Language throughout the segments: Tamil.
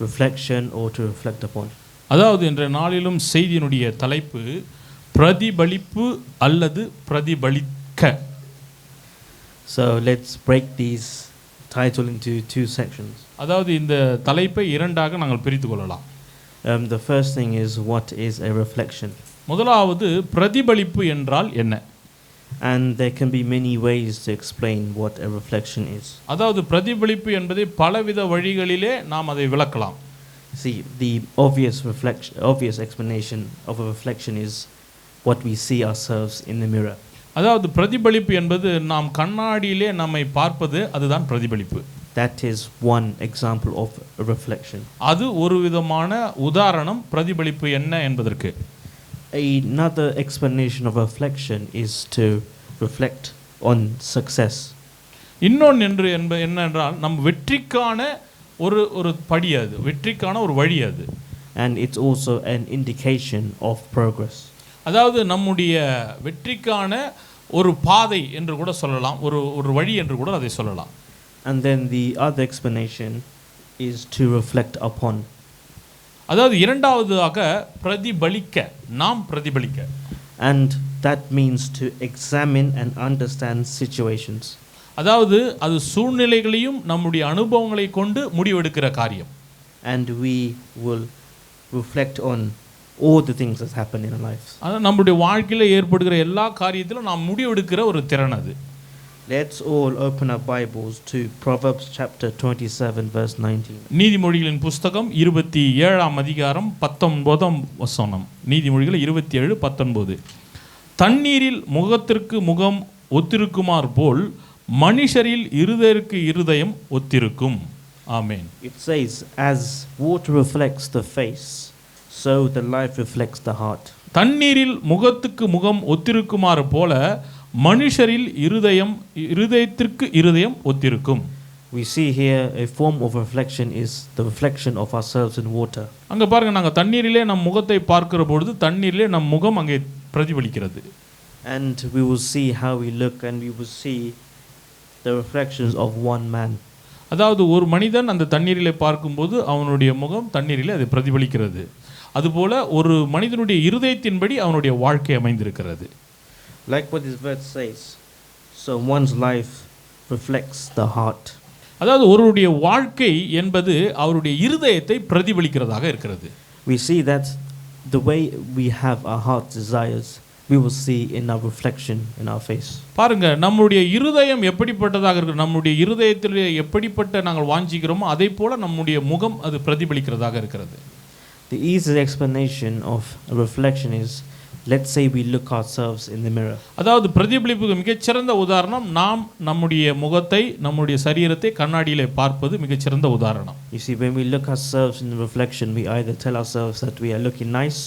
reflection or to reflect upon. அதாவது இன்றைய நாளிலும் செய்தியினுடைய தலைப்பு பிரதிபலிப்பு அல்லது பிரதிபலிக்க So let's break these title into two sections. அதாவது இந்த தலைப்பை இரண்டாக நாங்கள் பிரித்து கொள்ளலாம் Um, the first thing is what is a reflection, முதலாவது பிரதிபலிப்பு என்றால் என்ன and there can be many ways to explain what a reflection is. அதாவது பிரதிபலிப்பு என்பதை பலவித வழிகளிலே நாம் அதை விளக்கலாம் See, the obvious reflection, obvious explanation of a reflection is what we see ourselves in the mirror. அதாவது பிரதிபலிப்பு என்பது நாம் கண்ணாடியிலே நம்மை பார்ப்பது அதுதான் பிரதிபலிப்பு That is one example of a reflection. அது ஒரு விதமான உதாரணம் பிரதிபலிப்பு என்ன என்பதற்கு Another explanation of reflection is to reflect on success. இன்னொன்று என்று என்ப என்னென்றால் நம் வெற்றிக்கான ஒரு ஒரு படி அது வெற்றிக்கான ஒரு வழி அது And it's also an indication of progress. அதாவது நம்முடைய வெற்றிக்கான ஒரு பாதை என்று கூட சொல்லலாம் ஒரு ஒரு வழி என்று கூட அதை சொல்லலாம் And then the other explanation is to reflect upon. அதாவது இரண்டாவதாக பிரதிபலிக்க நாம் பிரதிபலிக்க And that means to examine and understand situations. அதாவது அது சூழ்நிலைகளையும் நம்முடைய அனுபவங்களை கொண்டு முடிவெடுக்கிற காரியம் And we will reflect on all the things that happen in our lives. அதாவது நம்முடைய வாழ்க்கையில் ஏற்படுகிற எல்லா காரியத்திலும் நாம் முடிவெடுக்கிற ஒரு திறன் அது Let's all open our Bibles to Proverbs chapter 27, verse 19. நீதிமொழிகளின் புஸ்தகம் இருபத்தி ஏழாம் அதிகாரம் பத்தொன்பதாம் வசனம் நீதிமொழிகள் இருபத்தி ஏழு பத்தொன்பது தண்ணீரில் முகத்திற்கு முகம் ஒத்திருக்குமார் போல் மனுஷரில் இருதயருக்கு இருதயம் ஒத்திருக்கும் ஆமேன் It says, As water reflects the face, so the life reflects the heart. தண்ணீரில் முகத்துக்கு முகம் ஒத்திருக்குமாறு போல மனுஷரில் இருதயம் இருதயத்திற்கு இருதயம் ஒத்திருக்கும் We see here a form of reflection is the reflection of ourselves in water. அங்கே பாருங்க நாங்கள் தண்ணீரிலே நம் முகத்தை பார்க்கிற பொழுது தண்ணீரிலே நம் முகம் அங்கே பிரதிபலிக்கிறது And we will see how we look, and we will see the reflections of one man. அதாவது ஒரு மனிதன் அந்த தண்ணீரிலே பார்க்கும்போது அவனுடைய முகம் தண்ணீரிலே அது பிரதிபலிக்கிறது அதுபோல ஒரு மனிதனுடைய இருதயத்தின்படி அவனுடைய வாழ்க்கை அமைந்திருக்கிறது Like what this verse says, so one's life reflects the heart. அதாவது ஒருவருடைய வாழ்க்கை என்பது அவருடைய இருதயத்தை பிரதிபலிக்கிறதாக இருக்கிறது We see that the way we have our heart desires, we will see in our reflection in our face. பாருங்க நம்முடைய இருதயம் எப்படிப்பட்டதாக இருக்கு நம்முடைய இருதயத்தில் எப்படிப்பட்ட நாங்கள் வாஞ்சிக்கிறோமோ அதே போல நம்முடைய முகம் அது பிரதிபலிக்கிறதாக இருக்கிறது The easiest explanation of a reflection is let's say we look ourselves in the mirror. அதாவது பிரதிபலிப்புக்கு மிகச்சிறந்த உதாரணம் நாம் நம்முடைய முகத்தை நம்முடைய சரீரத்தை கண்ணாடியிலே பார்ப்பது மிகச்சிறந்த உதாரணம் You see, when we look ourselves in the reflection, we either tell ourselves that we are looking nice,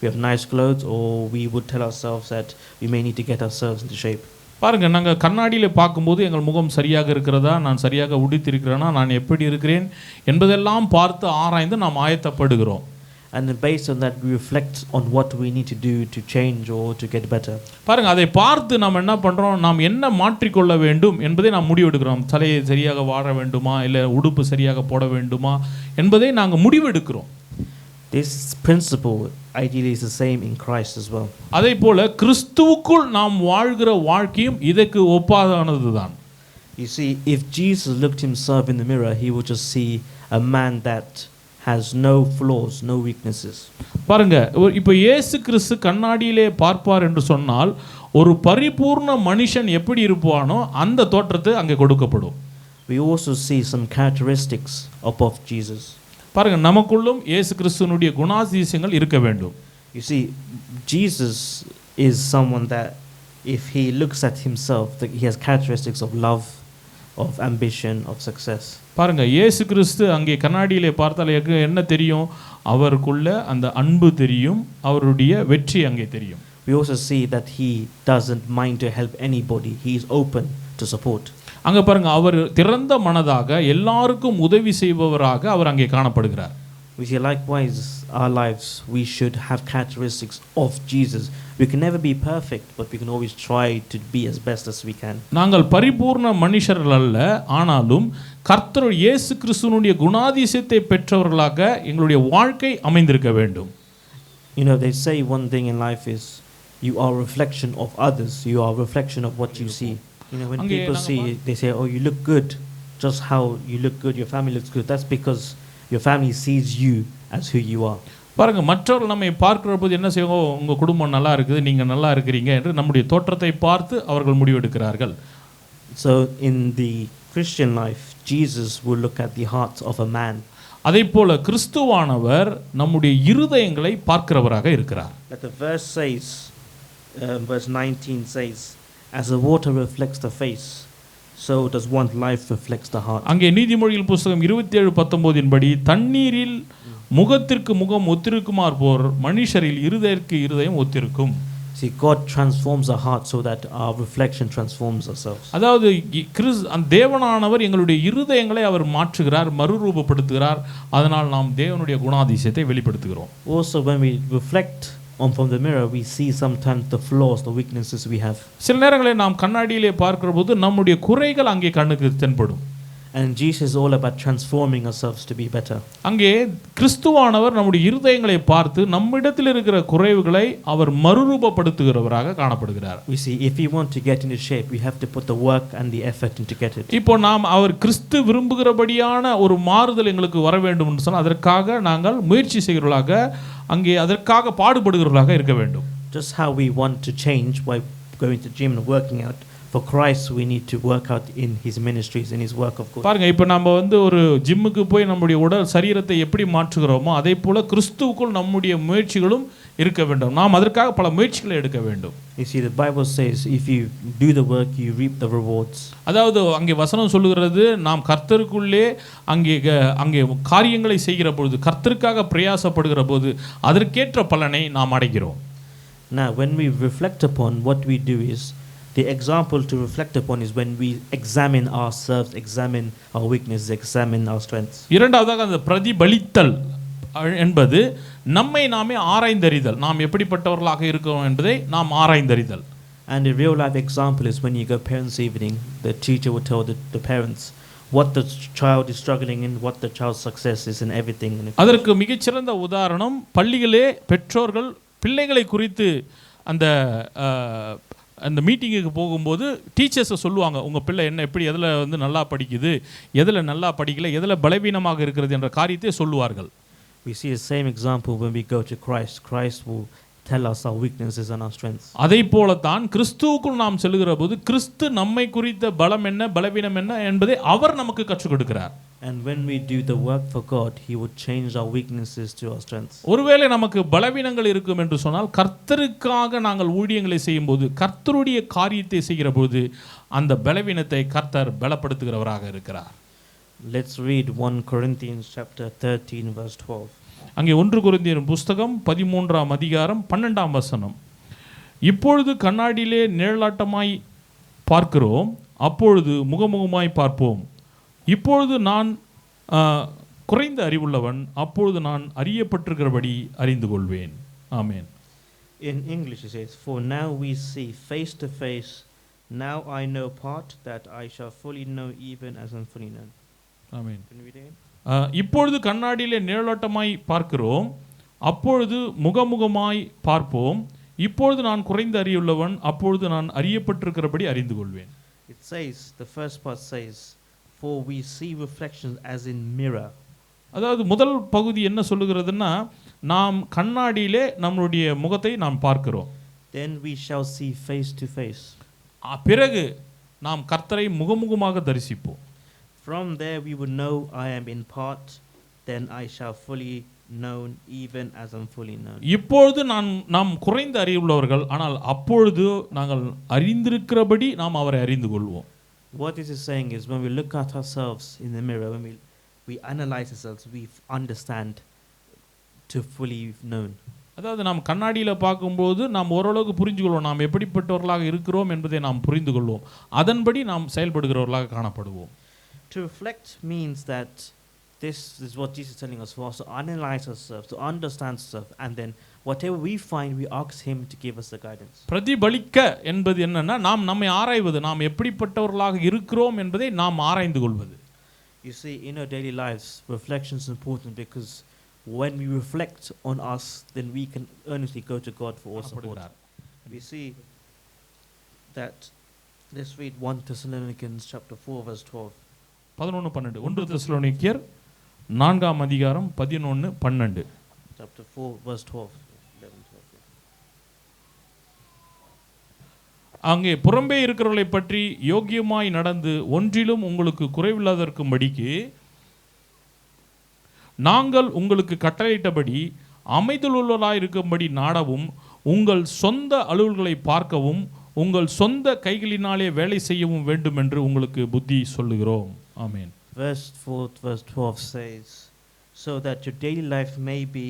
we have nice clothes, or we would tell ourselves that we may need to get ourselves into shape. பாருங்க நாங்கள் கண்ணாடியில் பார்க்கும்போது எங்கள் முகம் சரியாக இருக்கிறதா நான் சரியாக உடித்திருக்கிறேனா நான் எப்படி இருக்கிறேன் என்பதெல்லாம் பார்த்து ஆராய்ந்து நாம் ஆயத்தப்படுகிறோம் And then based on that, we reflect on what we need to do to change or to get better. பாருங்க அதை பார்த்து நாம் என்ன பண்ணுறோம் நாம் என்ன மாற்றிக்கொள்ள வேண்டும் என்பதை நாம் முடிவெடுக்கிறோம் தலையை சரியாக வாழ வேண்டுமா இல்லை உடுப்பு சரியாக போட வேண்டுமா என்பதை நாங்கள் முடிவெடுக்கிறோம் This principle ideally is the same in Christ as well. அதே போல கிறிஸ்துவுக்குள் நாம் வாழ்கிற வாழ்க்கையும் இதற்கு ஒப்பாதானது தான் You see, if Jesus looked himself in the mirror, he would just see a man that has no flaws, no weaknesses. பாருங்க ஒரு- இப்போ இயேசு கிறிஸ்து கண்ணாடியிலே பார்ப்பார் என்று சொன்னால் ஒரு பரிபூர்ண மனுஷன் எப்படி இருப்பானோ அந்த தோற்றத்தை அங்கே கொடுக்கப்படும் We also see some characteristics of, of Jesus. பாருங்க நமக்குள்ளும் இயேசு கிறிஸ்துவனுடைய குணாதிசயங்கள் இருக்க வேண்டும் You see, Jesus is someone that, if he looks at himself, that he has characteristics of love, of ambition, of success. பாருங்க இயேசு கிறிஸ்து அங்கே கண்ணாடியிலே பார்த்தால் என்ன தெரியும் அவருக்குள்ள அந்த அன்பு தெரியும் அவருடைய வெற்றி அங்கே தெரியும் We also see that he doesn't mind to help anybody. He is open to support. அங்க பாருங்க அவர் திறந்த மனதாக எல்லாருக்கும் உதவி செய்பவராக அவர் அங்கே காணப்படுகிறார் We see likewise our lives, we should have characteristics of Jesus. We can never be perfect, but we can always try to be as best as we can. நாங்கள் பரிபூர்ண மனுஷர்கள் அல்ல ஆனாலும் கர்த்தர் இயேசு கிறிஸ்துவனுடைய குணாதிசயத்தை பெற்றவர்களாக எங்களுடைய வாழ்க்கை அமைந்திருக்க வேண்டும் You know, they say one thing in life is you are a reflection of others, you are a reflection of what you see. You know, when அங்கே people நாங்க see, பா- they say, oh, you look good, just how you look good, your family looks good. That's because your family sees you as who you are. பாருங்க மற்றவர்கள் நம்மை பார்க்கிற போது என்ன செய்வோம் உங்க குடும்பம் நல்லா இருக்குது நீங்க நல்லா இருக்கிறீங்க என்று நம்முடைய தோற்றத்தை பார்த்து அவர்கள் முடிவெடுக்கிறார்கள் So in the Christian life, Jesus will look at the heart of a man. அதே போல கிறிஸ்துவானவர் நம்முடைய இருதயங்களை பார்க்கிறவராக இருக்கிறார் But the verse says, um, verse 19 says, as the water reflects the face, so does one life reflects the heart. அங்கே நீதிமொழிகள் புஸ்தகம் இருபத்தி ஏழு பத்தொன்பதின் படி தண்ணீரில் முகத்திற்கு முகம் ஒத்திருக்குமார் போர் மனுஷரில் இருதயற்கு இருதயம் ஒத்திருக்கும் See, God transforms our heart so that our reflection transforms ourselves. அதாவது கிறிஸ் அந்த தேவனானவர் எங்களுடைய இருதயங்களை அவர் மாற்றுகிறார் மறுரூபப்படுத்துகிறார் அதனால் நாம் தேவனுடைய குணாதிசயத்தை வெளிப்படுத்துகிறோம் Also, when we reflect on from the mirror, we see sometimes the flaws, the weaknesses we have. சில நேரங்களில் நாம் கண்ணாடியிலே பார்க்கிற போது நம்முடைய குறைகள் அங்கே கண்ணுக்கு தென்படும் And Jesus is all about transforming ourselves to be better. அங்கே கிறிஸ்துவானவர் நம்முடைய இருதயங்களை பார்த்து நம்மிடத்தில் இருக்கிற குறைவுகளை அவர் மறுரூபப்படுத்துகிறவராக காணப்படுகிறார் We see if we want to get into shape, we have to put the work and the effort in to get it. இப்போ நாம் அவர் கிறிஸ்து விரும்புகிறபடியான ஒரு மாறுதல் எங்களுக்கு வர வேண்டும் என்று சொன்னால் அதற்காக நாங்கள் முயற்சி செய்கிறவர்களாக அங்கே அதற்காக பாடுபடுகிறவர்களாக இருக்க வேண்டும் Just how we want to change by going to gym and working out, for Christ we need to work out in His ministries, in His work of God. பாருங்க இப்போ நம்ம வந்து ஒரு ஜிம்முக்கு போய் நம்முடைய உடல் சரீரத்தை எப்படி மாற்றுகிறோமோ அதே போல கிறிஸ்துவுக்குள் நம்முடைய முயற்சிகளும் இருக்க வேண்டும் நாம் அதற்காக பல முயற்சிகளை எடுக்க வேண்டும் You see, the Bible says if you do the work, you reap the rewards. அதாவது அங்கே வசனம் சொல்லுகிறது நாம் கர்த்தருக்குள்ளே அங்கே அங்கே காரியங்களை செய்கிற பொழுது கர்த்தருக்காக பிரயாசப்படுகிற போது அதற்கேற்ற பலனை நாம் அடைகிறோம் Now, when we reflect upon what we do is the example to reflect upon is when we examine ourselves, examine our weaknesses, examine our strengths. இரண்டாவதாக அந்த பிரதிபலித்தல் என்பது நம்மை நாமே ஆராய்ந்தறிதல். நாம் எப்படிப்பட்டவர்களாக இருக்கிறோம் என்பதை நாம் ஆராய்ந்தறிதல். And a real life example is when you go parents' evening, the teacher will tell the, the parents what the ch- child is struggling in, what the child's success is, and everything. அதற்கு மிகச்சிறந்த உதாரணம் பள்ளிகளே பெற்றோர்கள் பிள்ளைகளை குறித்து அந்த அந்த மீட்டிங்குக்கு போகும்போது டீச்சர்ஸை சொல்லுவாங்க உங்கள் பிள்ளை என்ன எப்படி எதில் வந்து நல்லா படிக்குது எதில் நல்லா படிக்கல எதில் பலவீனமாக இருக்கிறது என்ற காரியத்தை சொல்லுவார்கள். we see the same example when we go to Christ. Christ will tell us our weaknesses and our strengths. அதை போலத்தான் கிறிஸ்துவுக்குள் நாம் செல்கிற போது கிறிஸ்து நம்மை குறித்த பலம் என்ன பலவீனம் என்ன என்பதை அவர் நமக்கு கற்றுக் கொடுக்கிறார் And when we do the work for God, He would change our weaknesses to our strengths. ஒருவேளை நமக்கு பலவீனங்கள் இருக்கும் என்று சொன்னால் கர்த்தருக்காக நாங்கள் ஊழியங்களை செய்யும்போது கர்த்தருடைய காரியத்தை செய்கிற போது அந்த பலவீனத்தை கர்த்தர் பலப்படுத்துகிறவராக இருக்கிறார் Let's read 1 Corinthians chapter 13, verse 12. அங்கே ஒன்று குருந்தியர் புஸ்தகம் பதிமூன்றாம் அதிகாரம் பன்னெண்டாம் வசனம் இப்பொழுது கண்ணாடியிலே நிழலாட்டமாய் பார்க்கிறோம் அப்பொழுது முகமுகமாய் பார்ப்போம் இப்பொழுது நான் ஆ, குறைந்த அறிவுள்ளவன் அப்பொழுது நான் அறியப்பட்டிருக்கிறபடி அறிந்து கொள்வேன் ஆமென் In English, it says, For now we see face to face. Now I know part that I shall fully know, even as I'm fully known. இப்பொழுது கண்ணாடியிலே நிழலாட்டமாய் பார்க்கிறோம். அப்பொழுது முகமுகமாய் பார்ப்போம். இப்பொழுது நான் குறைந்த அறிவுள்ளவன் அப்பொழுது நான் அறியப்பட்டிருக்கிறபடி அறிந்து கொள்வேன் It says, the first part says, For we see reflections as in mirror. அதாவது முதல் பகுதி என்ன சொல்லுகிறதுன்னா நாம் கண்ணாடியிலே நம்மளுடைய முகத்தை நாம் பார்க்கிறோம். Then we shall see face to face. ஆ, பிறகு நாம் கர்த்தரை முகமுகமாக தரிசிப்போம். From there we will know I am in part, then I shall fully known, even as I'm fully known. இப்பொழுது நான் நாம் குறைந்த அறிவுள்ளவர்கள் ஆனால் அப்பொழுது நாங்கள் அறிந்திருக்கிறபடி நாம் அவரை அறிந்து கொள்வோம் What this is saying is when we look at ourselves in the mirror, when we, we analyze ourselves, we understand to fully known. அதாவது நாம் கண்ணாடியில் பார்க்கும்போது நாம் ஓரளவுக்கு புரிஞ்சுக்கொள்வோம் நாம் எப்படிப்பட்டவர்களாக இருக்கிறோம் என்பதை நாம் புரிந்து கொள்வோம் அதன்படி நாம் செயல்படுகிறவர்களாக காணப்படுவோம் To reflect means that this is what Jesus is telling us for us to analyze ourselves, to understand stuff, and then whatever we find, we ask Him to give us the guidance. பிரதிபலிக்க என்பது என்னன்னா நாம் நம்மை ஆராய்வது நாம் எப்படிப்பட்டவர்களாக இருக்கிறோம் என்பதை நாம் ஆராய்ந்து கொள்வது You see, in our daily lives, reflection is important because when we reflect on us, then we can earnestly go to God for all support. காணப்படுகிறார். We see that, let's read 1 Thessalonians chapter 4, verse 12. பதினொன்று பன்னெண்டு ஒன்று தெசலோனிக்கேயர் நான்காம் அதிகாரம் பதினொன்று பன்னெண்டு Chapter 4, verse 12. 11, 12. அங்கே புறம்பே இருக்கிறவர்களை பற்றி யோக்கியமாய் நடந்து ஒன்றிலும் உங்களுக்கு குறைவில்லாதற்கும்படிக்கு நாங்கள் உங்களுக்கு கட்டளையிட்டபடி அமைதலுள்ளவராய் இருக்கும்படி நாடவும் உங்கள் சொந்த அலுவல்களை பார்க்கவும் உங்கள் சொந்த கைகளினாலே வேலை செய்யவும் வேண்டும் என்று உங்களுக்கு புத்தி சொல்லுகிறோம் ஆமென் Verse 4, verse 12 says, So that your daily life may be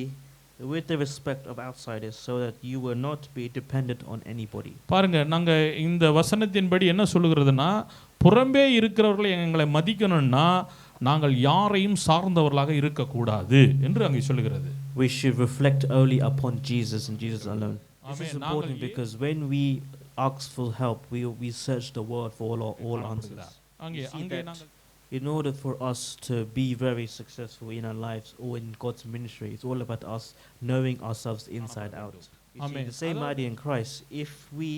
with the respect of outsiders, so that you will not be dependent on anybody. பாருங்க நாங்க இந்த வசனத்தின்படி என்ன சொல்லுகிறதுனா புறம்பே இருக்கிறவர்களை எங்களை மதிக்கணும்னா நாங்கள் யாரையும் சார்ந்தவர்களாக இருக்கக்கூடாது என்று அங்கே சொல்லுகிறது We should reflect only upon Jesus and Jesus alone. This Amen. is important நாங்கள் ஏ- because when we ask for help, we, we search the world for all, all answers. அங்கே You see அங்கே that நாங்கள் In order for us to be very successful in our lives or in God's ministry, it's all about us knowing ourselves inside out. You see, Amen. the same Although- idea in Christ. If we,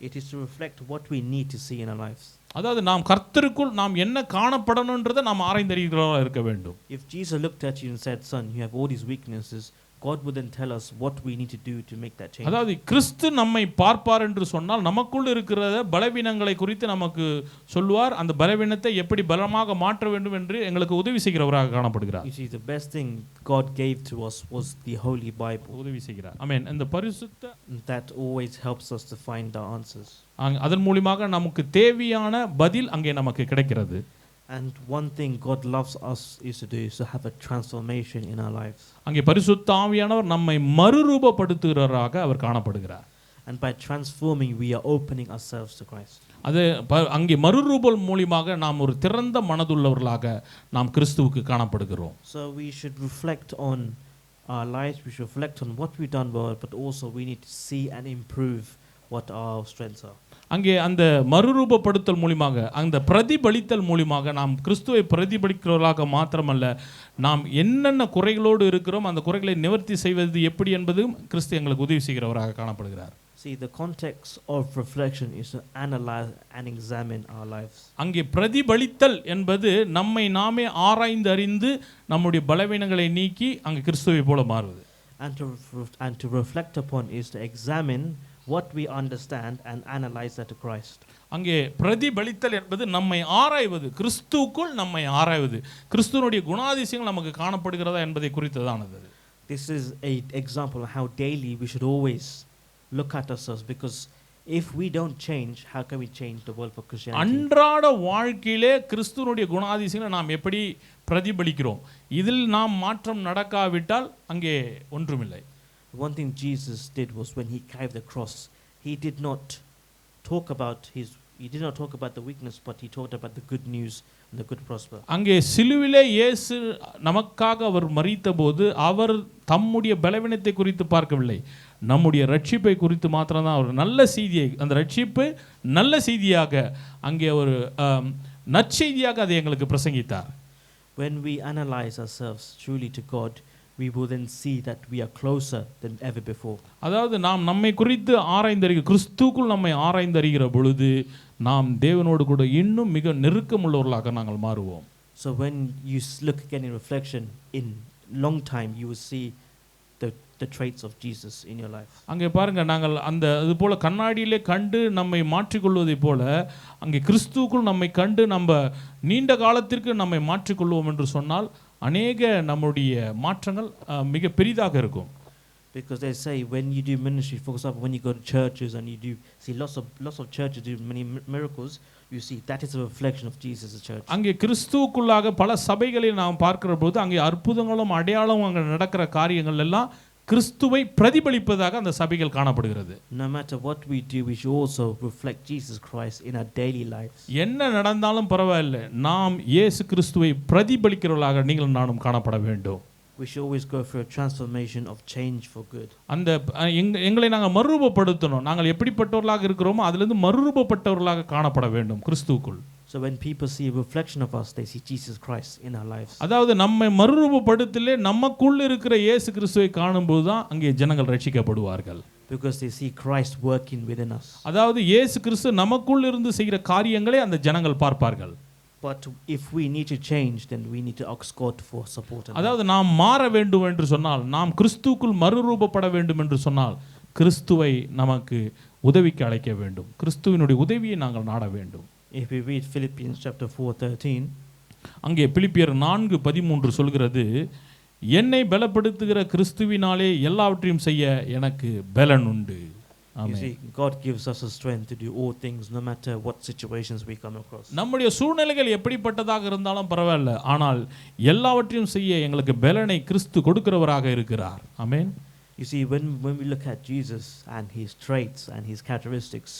it is to reflect what we need to see in our lives. அதாவது நாம் கர்த்தருக்குள் நாம் என்ன காணப்படணுன்றதை நாம் ஆராய்ந்தறிகிறவர்களாக இருக்க வேண்டும் If Jesus looked at you and said, Son, you have all these weaknesses, God would then tell us what we need to do to make that change. அதாவது கிறிஸ்து நம்மை பார்ப்பார் என்று சொன்னால் நமக்குள் இருக்கிற பலவீனங்களை குறித்து நமக்கு சொல்லுவார் அந்த பலவீனத்தை எப்படி பலமாக மாற்ற வேண்டும் என்று எங்களுக்கு உதவி செய்கிறவராக காணப்படுகிறார் You see, the best thing God gave to us was the Holy Bible. உதவி செய்கிறார் ஆமென் இந்த பரிசுத்த That always helps us to find the answers. அதன் மூலியமாக நமக்கு தேவையான பதில் அங்கே நமக்கு கிடைக்கிறது And one thing God loves us is to do is to have a transformation in our lives. அங்கே பரிசுத்த ஆவியானவர் நம்மை மறுரூபப்படுத்துகிறவராக அவர் காணப்படுகிறார் And by transforming, we are opening ourselves to Christ. அது ப- அங்கே மறுரூபல் மூலியமாக நாம் ஒரு திறந்த மனதுள்ளவர்களாக நாம் கிறிஸ்துவுக்கு காணப்படுகிறோம் So we should reflect on our lives, we should reflect on what we've done well, but also we need to see and improve what our strengths are. அங்கே அந்த மறுரூபப்படுத்தல் மூலியமாக அந்த பிரதிபலித்தல் மூலியமாக நாம் கிறிஸ்துவை பிரதிபலிக்கிறவர்களாக மாத்திரமல்ல நாம் என்னென்ன குறைகளோடு இருக்கிறோம் அந்த குறைகளை நிவர்த்தி செய்வது எப்படி என்பதும் கிறிஸ்து எங்களுக்கு உதவி செய்கிறவராக காணப்படுகிறார் See, the context of reflection is to analyze and examine our lives. அங்கே பிரதிபலித்தல் என்பது நம்மை நாமே ஆராய்ந்து அறிந்து நம்முடைய பலவீனங்களை நீக்கி அங்கே கிறிஸ்துவை போல மாறுவது And to, and to reflect upon is to examine what we understand and analyze that to Christ. அங்கே பிரதிபலித்தல் என்பது நம்மை ஆராய்வது கிறிஸ்துவுக்குள் நம்மை ஆராய்வது கிறிஸ்துவனுடைய குணாதிசயங்கள் நமக்கு காணப்படுகிறதா என்பதை குறித்ததானது. This is an example of how daily we should always look at ourselves because if we don't change, how can we change the world for Christianity? அன்றாட வாழ்க்கையிலே கிறிஸ்துவனுடைய குணாதிசயங்களை நாம் எப்படி பிரதிபலிக்கிறோம் இதில் நாம் மாற்றம் நடக்காவிட்டால் அங்கே ஒன்றுமில்லை One thing Jesus did was when he carried the cross, he did not talk about his he did not talk about the weakness, but he talked about the good news and the good prosper. அங்கே சிலுவிலே இயேசு நமக்காக அவர் மறித்தபோது அவர் தம்முடைய பலவீனத்தை குறித்து பார்க்கவில்லை நம்முடைய ரட்சிப்பை குறித்து மாத்திரம்தான் அவர் நல்ல செய்தியை அந்த ரட்சிப்பு நல்ல செய்தியாக அங்கே ஒரு ஆம், நற்செய்தியாக அதை எங்களுக்கு பிரசங்கித்தார் When we analyze ourselves truly to God, we will then see that we are closer than ever before. அதாவது நாம் நம்மை குறித்து ஆராய்ந்தறிகிற கிறிஸ்துக்குள் நம்மை ஆராய்ந்தறிகிற பொழுது நாம் தேவனோடு கூட இன்னும் மிக நெருக்கமுள்ளவர்களாக நாங்கள் மாறுவோம் So when you s- look again in reflection, in long time, you will see the, the traits of Jesus in your life. அங்கே பாருங்க நாங்கள் அந்த அது போல கண்ணாடியிலே கண்டு நம்மை மாற்றிக்கொள்வதைப் போல அங்கே கிறிஸ்துவுக்குள் நம்மை கண்டு நம்ம நீண்ட காலத்திற்கு நம்மை மாற்றிக்கொள்வோம் என்று சொன்னால் அநேக நம்முடைய மாற்றங்கள் மிக பெரிதாக இருக்கும் Because they say when you do ministry, for example, when you go to churches and you do see lots of lots of churches do many mi- miracles, you see that is a reflection of Jesus' church. அங்கே கிறிஸ்துவுக்குள்ளாக பல சபைகளில் நாம் பார்க்கிற போது அங்கே அற்புதங்களும் அடையாளம் அங்கே நடக்கிற காரியங்கள் எல்லாம் கிறிஸ்துவை பிரதிபலிப்பதாக அந்த சபைகள் காணப்படுகிறது. No matter what we do, we should also reflect Jesus Christ in our daily lives. என்ன நடந்தாலும் பரவாயில்லை. நாம் இயேசு கிறிஸ்துவை பிரதிபலிக்கிறவர்களாக நீங்கள் நானும் காணப்பட வேண்டும். We should always go through a transformation of change for good. அந்த எங்களை நாங்கள் மறுரூபப்படுத்தணும். நாங்கள் எப்படிப்பட்டவர்களாக இருக்கிறோமோ அதிலிருந்து மறுரூபப்பட்டவர்களாக காணப்பட வேண்டும் கிறிஸ்துவுக்குள். So when people see a reflection of us, they see Jesus Christ in our lives. அதாவது நம்மை மறுரூபப்படுத்தலே நமக்குள் இருக்கிற இயேசு கிறிஸ்துவை காணும்போது தான் அங்கே ஜனங்கள் ரட்சிக்கப்படுவார்கள் Because they see Christ working within us. அதாவது இயேசு கிறிஸ்து நமக்குள் இருந்து செய்கிற காரியங்களை அந்த ஜனங்கள் பார்ப்பார்கள் But if we need to change, then we need to ask God for support. and help. அதாவது நாம் மாற வேண்டும் என்று சொன்னால் நாம் கிறிஸ்துவுக்குள் மறுரூபப்பட வேண்டும் என்று சொன்னால் கிறிஸ்துவை நமக்கு உதவிக்கு அழைக்க வேண்டும் கிறிஸ்துவினுடைய உதவியை நாங்கள் நாட வேண்டும் If we read Philippians chapter 4, 13, அங்கே பிலிப்பியர் நான்கு பதிமூன்று சொல்கிறது என்னை பலப்படுத்துகிற கிறிஸ்துவினாலே எல்லாவற்றையும் செய்ய எனக்கு பலன் உண்டு you amen. see, God gives us the strength to do all things, no matter what situations we come across. நம்முடைய சூழ்நிலைகள் எப்படிப்பட்டதாக இருந்தாலும் பரவாயில்ல ஆனால் எல்லாவற்றையும் செய்ய எங்களுக்கு பலனை கிறிஸ்து கொடுக்கிறவராக இருக்கிறார் ஆமென் You see, when, when we look at Jesus and his traits and his characteristics,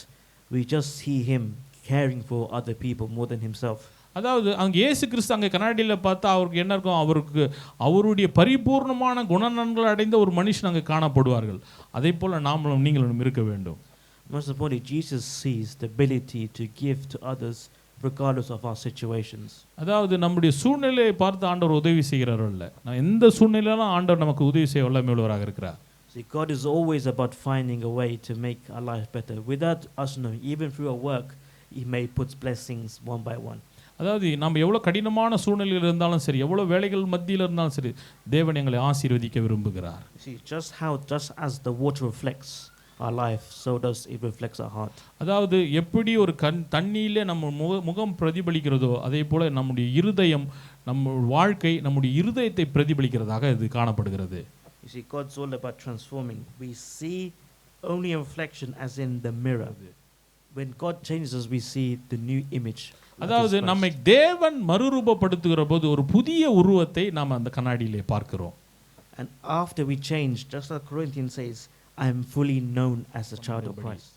we just see him caring for other people more than himself. அதாவது அங்கே இயேசு கிறிஸ்து அங்கே கண்ணாடியில் பார்த்தா அவருக்கு என்ன இருக்கும் அவருக்கு அவருடைய பரிபூர்ணமான குணநன்கள் அடைந்த ஒரு மனுஷன் அங்கே காணப்படுவார்கள் அதே போல் நாமளும் நீங்களும் இருக்க வேண்டும் Most importantly, Jesus sees the ability to give to others regardless of our situations. அதாவது நம்முடைய சூழ்நிலையை பார்த்து ஆண்டவர் உதவி செய்கிறார் அல்ல நான் எந்த சூழ்நிலையிலும் ஆண்டவர் நமக்கு உதவி செய்ய வல்லமை உள்ளவராக இருக்கிறார் See, God is always about finding a way to make our life better. Without us knowing, even through our work, He may put blessings one by one. அதாவது நம்ம எவ்வளோ கடினமான சூழ்நிலையில் இருந்தாலும் சரி எவ்வளோ வேலைகள் மத்தியில் இருந்தாலும் சரி தேவன் எங்களை ஆசீர்வதிக்க விரும்புகிறார் You see, just how, just as the water reflects our life, so does it reflects our heart. அதாவது எப்படி ஒரு கண் தண்ணியிலே நம்ம முக முகம் பிரதிபலிக்கிறதோ அதே போல நம்முடைய இருதயம் நம்ம வாழ்க்கை நம்முடைய இருதயத்தை பிரதிபலிக்கிறதாக இது காணப்படுகிறது You see, God's all about transforming. We see only a reflection as in the mirror. When God changes us, we see the new image. that அதாவது is Christ. நம்மை தேவன் மறுரூபப்படுத்துகிற போது ஒரு புதிய உருவத்தை நாம் அந்த கண்ணாடியிலே பார்க்கிறோம் And after we change, just like Corinthians says, I am fully known as a child of Christ.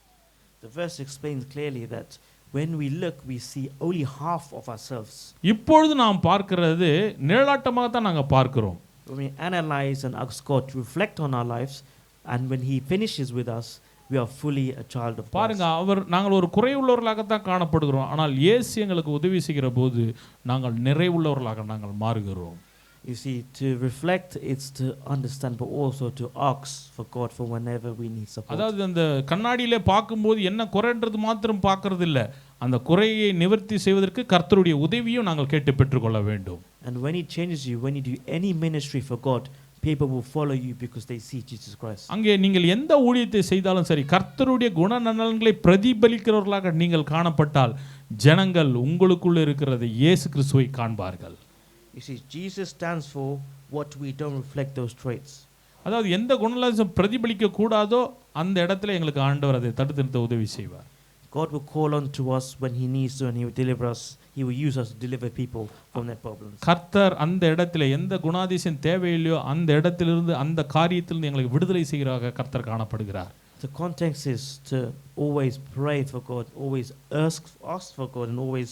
The verse explains clearly that when we look, we see only half of ourselves. இப்பொழுது நாம் பார்க்கிறது நிழலாட்டமாக தான் நாங்கள் பார்க்கிறோம் When we analyze and ask God to reflect on our lives, and when He finishes with us, we are fully a child of பாருங்க. அவர் நாங்கள் ஒரு குறைவுள்ளவர்களாகத்தான் காணப்படுகிறோம் ஆனால் இயேசு எங்களுக்கு உதவி செய்கிற போது நாங்கள் நிறைவுள்ளவர்களாக நாங்கள் மாறுகிறோம் You see, to reflect, it's to understand, but also to ask for God for whenever we need support. அதாவது அந்த கண்ணாடியிலே பார்க்கும்போது என்ன குறைன்றது மாத்திரம் பார்க்கறது இல்ல அந்த குறையை நிவர்த்தி செய்வதற்கு கர்த்தருடைய உதவியும் நாங்கள் கேட்டு பெற்றுக்கொள்ள வேண்டும் And when He changes you, when you do any ministry for God, people will follow you because they see Jesus Christ. அங்கே நீங்கள் எந்த ஊழியத்தை செய்தாலும் சரி கர்த்தருடைய குணநலன்களை பிரதிபலிக்கிறவர்களாக நீங்கள் காணப்பட்டால் ஜனங்கள் உங்களுக்குள்ள இருக்கிறதை இயேசு கிறிஸ்துவை காண்பார்கள் You see, Jesus stands for what we don't reflect those traits. அதாவது எந்த குணநலம் பிரதிபலிக்க கூடாதோ அந்த இடத்துல எங்களுக்கு ஆண்டவர் அதை தடுத்து நிறுத்த உதவி செய்வார் God will call on to us when He needs to, and He will deliver us. He will use us to deliver people from their problems. கர்த்தர் அந்த இடத்துல எந்த குணாதிசயம் தேவையில்லையோ அந்த இடத்திலிருந்து அந்த காரியத்திலிருந்து எங்களுக்கு விடுதலை செய்கிறாக கர்த்தர் காணப்படுகிறார் The context is to always pray for God, always ask, ask for God, and always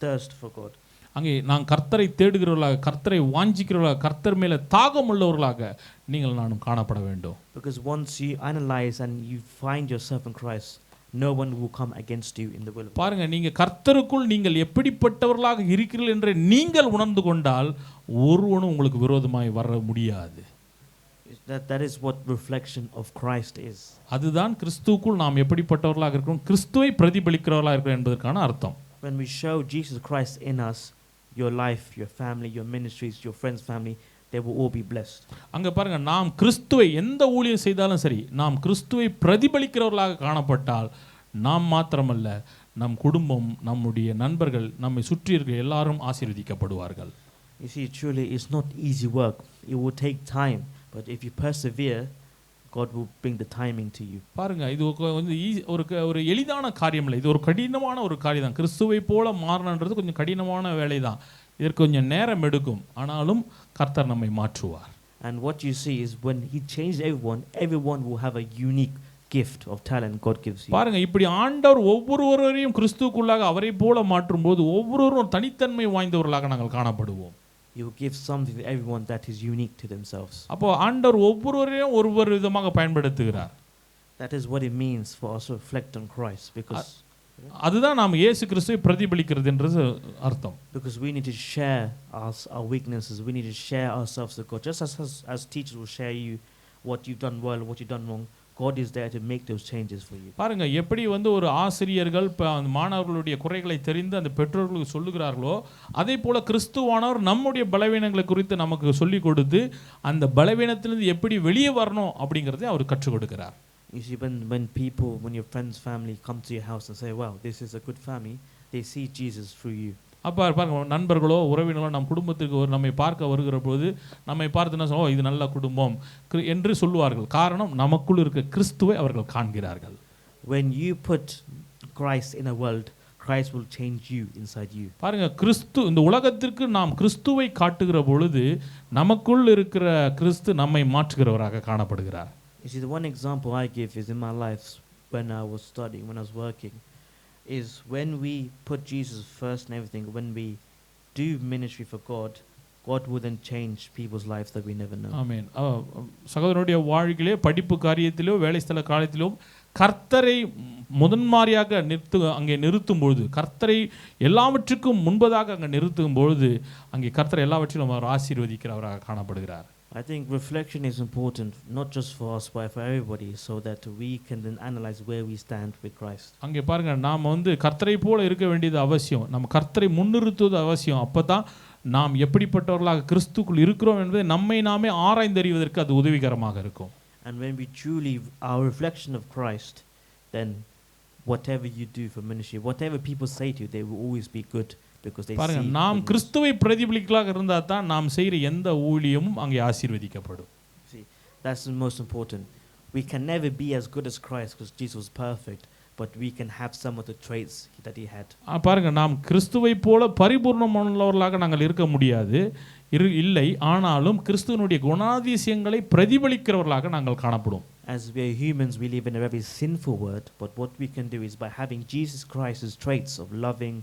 thirst for God. அங்கே நான் கர்த்தரை தேடுகிறவர்களாக கர்த்தரை வாஞ்சிக்கிறவர்களாக கர்த்தர் மேலே தாகம் உள்ளவர்களாக நீங்கள் நானும் காணப்பட வேண்டும் Because once you analyze and you find yourself in Christ, no one will come against you in the will of God. பாருங்க நீங்க கர்த்தருக்குள் நீங்கள் எப்படிப்பட்டவர்களாக இருக்கிறீர்கள் என்று நீங்கள் உணர்ந்து கொண்டால் ஒருவனும் உங்களுக்கு விரோதமாய் வர முடியாது That, that is what reflection of Christ is. அதுதான் கிறிஸ்துவுக்குள் நாம் எப்படிப்பட்டவர்களாக இருக்கிறோம் கிறிஸ்துவை பிரதிபலிக்கிறவர்களாக இருக்கிறோம் என்பதற்கான அர்த்தம் When we show Jesus Christ in us, your life, your family, your ministries, your friends' family, they will all be blessed. அங்க பாருங்க நாம் கிறிஸ்துவை எந்த ஊழியம் செய்தாலும் சரி நாம் கிறிஸ்துவை பிரதிபலிக்கிறவர்களாக காணப்பட்டால் நாம் மாத்திரமல்ல நம் குடும்பம் நம்முடைய நண்பர்கள் நம்மை சுற்றி இருக்கிற எல்லாரும் ஆசீர்வதிக்கப்படுவார்கள் You see, truly, it's not easy work. It will take time. But if you persevere God will bring the timing to you. பாருங்க இது வந்து ஒரு ஒரு எளிதான காரியம் இல்லை இது ஒரு கடினமான ஒரு காரியம் தான் கிறிஸ்துவை போல மாறணுன்றது கொஞ்சம் கடினமான வேலை தான் இதற்கு கொஞ்சம் நேரம் எடுக்கும் ஆனாலும் கர்த்தர் நம்மை மாற்றுவார் And what you see is when He changed everyone, everyone will have a unique gift of talent God gives you. பாருங்க இப்படி ஆண்டவர் ஒவ்வொருவரையும் கிறிஸ்துவுக்குள்ளாக அவரை போல மாற்றும் போது ஒவ்வொருவரும் தனித்தன்மை வாய்ந்தவர்களாக நாங்கள் காணப்படுவோம் He will give something to everyone that is unique to themselves. அப்போ ஆண்டவர் ஒவ்வொருவரையும் ஒவ்வொரு விதமாக பயன்படுத்துகிறார் That is what it means for us to reflect on Christ because, அதுதான் நாம் இயேசு கிறிஸ்துவை பிரதிபலிக்கிறதுன்றது அர்த்தம் because we need to share our, our weaknesses. We need to share ourselves to God. Just as, as, as teachers will share you what you've done well, what you've done wrong, God is there to make those changes for you. பாருங்க எப்படி வந்து ஒரு ஆசிரியர்கள் அந்த மாணவர்களுடைய குறைகளை தெரிந்து அந்த பெற்றோர்களுக்கு சொல்லுகிறார்களோ அதே போல கிறிஸ்துவானவர் நம்முடைய பலவீனங்களை குறித்து நமக்கு சொல்லிக் கொடுத்து அந்த பலவீனத்திலிருந்து எப்படி வெளியே வரணும் அப்படிங்கிறதை அவர் கற்றுக் கொடுக்கிறார் You see, when, when people, when your friends' family come to your house and say, wow, this is a good family, they see Jesus through you. அப்போ பாருங்க நண்பர்களோ உறவினர்களோ நம் குடும்பத்திற்கு ஒரு நம்மை பார்க்க வருகிற போது நம்மை பார்த்து என்ன சொல்லுவோம், ஓ இது நல்ல குடும்பம் என்று சொல்லுவார்கள் காரணம் நமக்குள் இருக்க கிறிஸ்துவை அவர்கள் காண்கிறார்கள் When you put Christ in a world, Christ will change you inside you. பாருங்க கிறிஸ்து இந்த உலகத்திற்கு நாம் கிறிஸ்துவை காட்டுகிற பொழுது நமக்குள் இருக்கிற கிறிஸ்து நம்மை மாற்றுகிறவராக காணப்படுகிறார் You see, the one example I give is in my life when I was studying, when I was working, is when we put Jesus first and everything, when we do ministry for God, God will then change people's lives that we never know. ஆமென் சகோதரனுடைய வாழ்க்கையிலே படிப்பு காரியத்திலோ வேலை ஸ்தல காரியத்திலோ கர்த்தரை முதன்மாரியாக நிறுத்து அங்கே நிறுத்தும் பொழுது கர்த்தரை எல்லாவற்றுக்கும் முன்பதாக அங்கே நிறுத்தும் பொழுது அங்கே கர்த்தரை எல்லாவற்றிலும் அவர் ஆசீர்வதிக்கிறவராக காணப்படுகிறார் I think reflection is important, not just for us, but for everybody, so that we can then analyze where we stand with Christ. அங்கே பாருங்க நாம் வந்து கர்த்தரை போல இருக்க வேண்டியது அவசியம் நம்ம கர்த்தரை முன்னிறுத்துவது அவசியம் அப்போ தான் நாம் எப்படிப்பட்டவர்களாக கிறிஸ்துக்குள் இருக்கிறோம் என்பதை நம்மை நாமே ஆராய்ந்தறிவதற்கு அது உதவிகரமாக இருக்கும் And when we truly our reflection of Christ, then whatever you do for ministry, whatever people say to you, they will always be good because they பாருங்க நாம். கிறிஸ்துவை பிரதிபலிக்கலாக இருந்தால் தான் நாம் செய்கிற எந்த ஊழியமும் அங்கே ஆசீர்வதிக்கப்படும் See, that's the most important. We can never be as good as Christ because Jesus was perfect, but we can have some of the traits that he had. ஆ, பாருங்க நாம் கிறிஸ்துவை போல பரிபூர்ணமானவர்களாக நாங்கள் இருக்க முடியாது இரு இல்லை ஆனாலும் கிறிஸ்துவனுடைய குணாதிசயங்களை பிரதிபலிக்கிறவர்களாக நாங்கள் காணப்படும் As we are humans, we live in a very sinful world, but what we can do is by having Jesus Christ's traits of loving,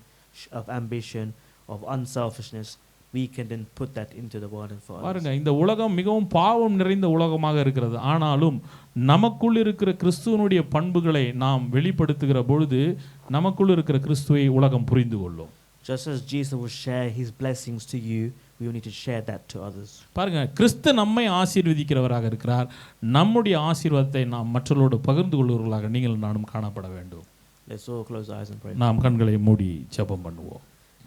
of ambition, of unselfishness, we can then put that into the world and for. பாருங்க இந்த உலகம் மிகவும் பாவம் நிறைந்த உலகமாக இருக்கிறது ஆனாலும் நமக்குள் இருக்கிற கிறிஸ்துவனுடைய பண்புகளை நாம் வெளிப்படுத்துகிற பொழுது நமக்குள் இருக்கிற கிறிஸ்துவை உலகம் புரிந்து கொள்ளும் Just as Jesus will share his blessings to you, we will need to share that to others. பாருங்க கிறிஸ்து நம்மை ஆசீர்வதிக்கிறவராக இருக்கிறார் நம்முடைய ஆசீர்வாதத்தை நாம் மற்றவர்களோடு பகிர்ந்து கொள்வர்களாக நீங்கள் நானும் காணப்பட வேண்டும் Let's all close our eyes and pray. நாம் கண்களை மூடி ஜெபம் பண்ணுவோம்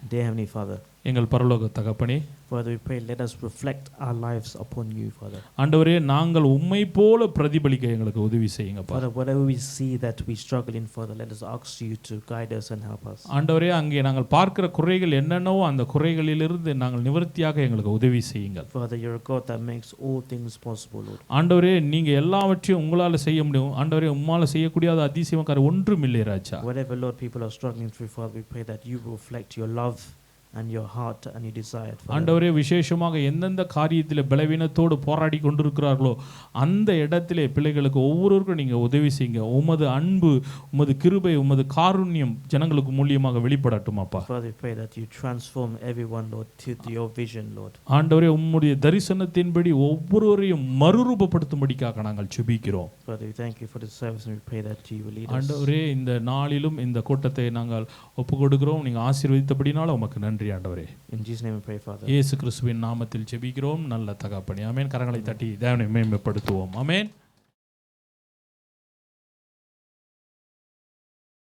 Dear Heavenly Father, எங்கள் பரலோக தகப்பனே Father, we pray, let us reflect our lives upon you, Father. ஆண்டவரே நாங்கள் உம்மை போல பிரதிபலிக்க எங்களுக்கு உதவி செய்யுங்கப்பா Father, whatever we see that we struggle in, Father, let us ask you to guide us and help us. ஆண்டவரே அங்கே நாங்கள் பார்க்கிற குறைகள் என்னென்னவோ அந்த குறைகளிலிருந்து நாங்கள் நிவர்த்தியாக எங்களுக்கு உதவி செய்யுங்கள் Father, you're a God that makes all things possible, Lord. ஆண்டவரே நீங்க எல்லாவற்றையும் உங்களால செய்ய முடியும் ஆண்டவரே உம்மால செய்யக்கூடியாத அதிசயம் காரியம் ஒன்றும் இல்லை ராஜா Whatever, Lord, people are struggling through, Father, we pray that you will reflect your love and your heart and your desire, Father. ஆண்டவரே விசேஷமாக எந்தெந்த காரியத்தில் பலவீனத்தோடு போராடி கொண்டிருக்கிறார்களோ அந்த இடத்திலே பிள்ளைகளுக்கு ஒவ்வொருவருக்கும் நீங்க உதவி செய்யுங்க உமது அன்பு உமது கிருபை உமது காருண்யம் ஜனங்களுக்கு மூலியமாக வெளிப்படட்டும் அப்பா Father, pray that you transform everyone, Lord, to your vision, Lord. ஆண்டவரே உம்முடைய தரிசனத்தின்படி ஒவ்வொருவரையும் மறுரூபப்படுத்தும்படிக்காக நாங்கள் சுபிக்கிறோம் Father, we thank you for this service and we pray that you will lead us. ஆண்டவரே இந்த நாளிலும் இந்த கூட்டத்தை நாங்கள் ஒப்பு கொடுக்கிறோம் நீங்க ஆசீர்வதித்தபடினால உமக்கு நன்றி ஆண்டவரே. In Jesus' name we pray, Father. இயேசு கிறிஸ்துவின் நாமத்தில் ஜெபிக்கிறோம். நல்ல தகப்பனே. ஆமென். கரங்களை தட்டி தேவனை மேம்படுத்துவோம். ஆமென்.